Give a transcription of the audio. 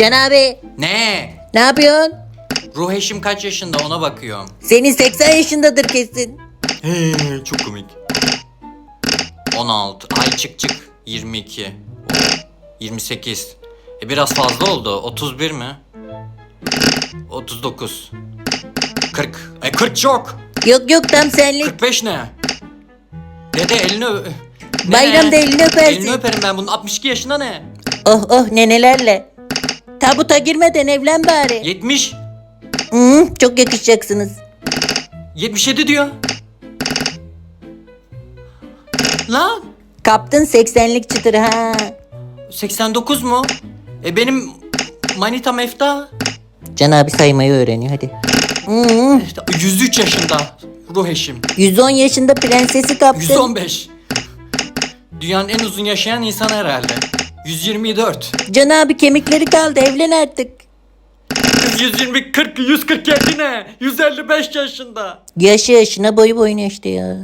Can abi Ne? ne yapıyorsun? Ruh eşim kaç yaşında ona bakıyorum. Senin 80 yaşındadır kesin. He, çok komik. 16. Ay çık çık. 22. 28. E biraz fazla oldu. 31 mi? 39. 40. E 40 çok. Yok yok tam senlik. 45 ne? Dede elini ö-? Bayramda elini öpersin. Elini öperim ben bunun 62 yaşında ne? Oh oh nenelerle. Tabuta girmeden evlen bari. 70. Hı, çok yakışacaksınız. 77 diyor. Lan Kaptın 80'lik çıtır ha. 89 mu? E benim manita Mefta Can abi saymayı öğreniyor hadi. Hı, 103 yaşında ruh eşim. 110 yaşında prensesi kaptın. 115. Dünyanın en uzun yaşayan insan herhalde. 124. Can abi kemikleri kaldı evlen artık. 120 40 147 ne? 155 yaşında. Yaşı yaşına boyu boyuna işte ya.